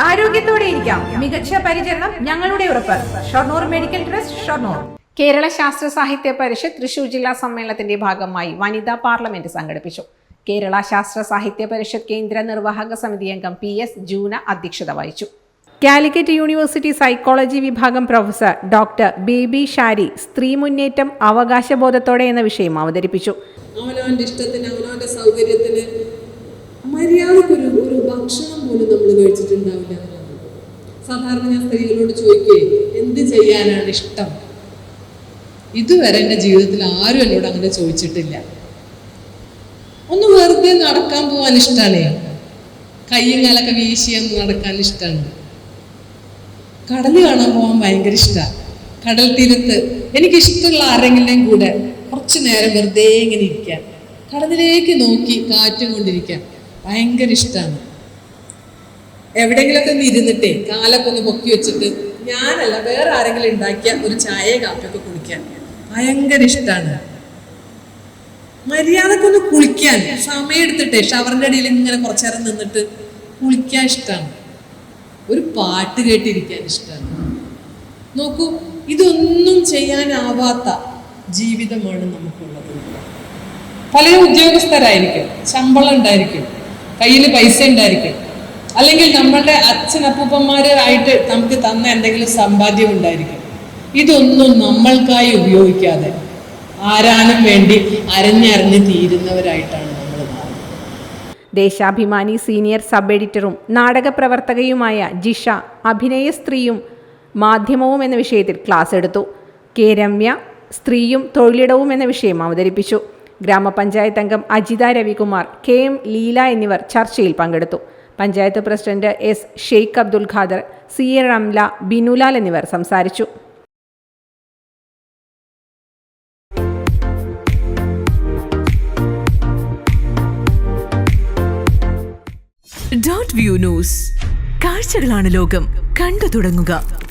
ആരോഗ്യത്തോടെ ഇരിക്കാം. മികച്ച പരിചരണം ഞങ്ങളുടെ ഉറപ്പ്. Shoranur medical trust Shoranur. Kerala ശാസ്ത്ര സാഹിത്യ പരിഷത്ത് തൃശൂർ ജില്ലാ സമ്മേളനത്തിന്റെ ഭാഗമായി വനിതാ പാർലമെന്റ് സംഘടിപ്പിച്ചു. കേരള ശാസ്ത്ര സാഹിത്യ പരിഷത്ത് കേന്ദ്ര നിർവാഹക സമിതി അംഗം പി എസ് ജൂന അധ്യക്ഷത വഹിച്ചു. കാലിക്കറ്റ് യൂണിവേഴ്സിറ്റി സൈക്കോളജി വിഭാഗം പ്രൊഫസർ ഡോക്ടർ ബേബി ഷാരി സ്ത്രീ മുന്നേറ്റം അവകാശബോധത്തോടെ എന്ന വിഷയം അവതരിപ്പിച്ചു. അവനവന്റെ ഇഷ്ടത്തിന് അവനവന്റെ സൗകര്യത്തിന് മര്യാദക്കൊരു ഒരു ഭക്ഷണം പോലും നമ്മൾ കഴിച്ചിട്ടുണ്ടാവില്ല സാധാരണ ഞാൻ സ്ത്രീകളോട് ചോദിക്കേ എന്ത് ചെയ്യാനാണ് ഇഷ്ടം? ഇതുവരെ എന്റെ ജീവിതത്തിൽ ആരും എന്നോട് അങ്ങനെ ചോദിച്ചിട്ടില്ല. ഒന്ന് വെറുതെ നടക്കാൻ പോകാൻ ഇഷ്ടമാണ് കയ്യും കാലൊക്കെ വീശിയൊന്ന് നടക്കാൻ ഇഷ്ടമാണ് കടൽ കാണാൻ പോകാൻ ഭയങ്കര ഇഷ്ടമാണ് കടൽ തീരത്ത് എനിക്കിഷ്ടമുള്ള ആരെങ്കിലും കൂടെ കുറച്ച് നേരം വെറുതെ ഇങ്ങനെ ഇരിക്കാം. കടലിലേക്ക് നോക്കി കാറ്റും കൊണ്ടിരിക്കാം. ഭയങ്കര ഇഷ്ടമാണ് എവിടെയെങ്കിലൊക്കെ ഒന്ന് ഇരുന്നിട്ടേ കാലൊക്കെ ഒന്ന് പൊക്കി വെച്ചിട്ട് ഞാനല്ല വേറെ ആരെങ്കിലും ഉണ്ടാക്കിയ ഒരു ചായ കാപ്പിയൊക്കെ കുടിക്കാൻ ഭയങ്കര ഇഷ്ടമാണ് മര്യാദയ്ക്ക് ഒന്ന് കുളിക്കാൻ സമയം എടുത്തിട്ടേ ഷവറിന്റെ അടിയിൽ ഇങ്ങനെ കുറച്ചേരം നിന്നിട്ട് കുളിക്കാൻ ഇഷ്ടമാണ് ഒരു പാട്ട് കേട്ടിരിക്കാൻ ഇഷ്ടമാണ് നോക്കൂ ഇതൊന്നും ചെയ്യാനാവാത്ത ജീവിതമാണ് നമുക്കുള്ളത്. പല ഉദ്യോഗസ്ഥരായിരിക്കും ശമ്പളം ഉണ്ടായിരിക്കും കയ്യിൽ പൈസ ഉണ്ടായിരിക്കും. അല്ലെങ്കിൽ നമ്മളുടെ അച്ഛനപ്പൂപ്പന്മാരായിട്ട് നമുക്ക് തന്ന എന്തെങ്കിലും സമ്പാദ്യം ഉണ്ടായിരിക്കും. ഇതൊന്നും നമ്മൾക്കായി ഉപയോഗിക്കാതെ ആരാനും വേണ്ടി അരഞ്ഞരഞ്ഞ് തീരുന്നവരായിട്ടാണ് നമ്മൾ ദേശാഭിമാനി സീനിയർ സബ് എഡിറ്ററും നാടകപ്രവർത്തകയുമായ ജിഷ അഭിനയ സ്ത്രീയും മാധ്യമവും എന്ന വിഷയത്തിൽ ക്ലാസ് എടുത്തു. കെ രമ്യ സ്ത്രീയും തൊഴിലിടവും എന്ന വിഷയം അവതരിപ്പിച്ചു. ഗ്രാമപഞ്ചായത്ത് അംഗം അജിത രവികുമാർ കെ എം ലീല എന്നിവർ ചർച്ചയിൽ പങ്കെടുത്തു. Panchayat president S Sheikh Abdul Khader C A Ramla Binulal എന്നിവർ സംസാരിച്ചു. Dot view news. കാഴ്ചകളാണ് ലോകം. കണ്ടു തുടങ്ങുക.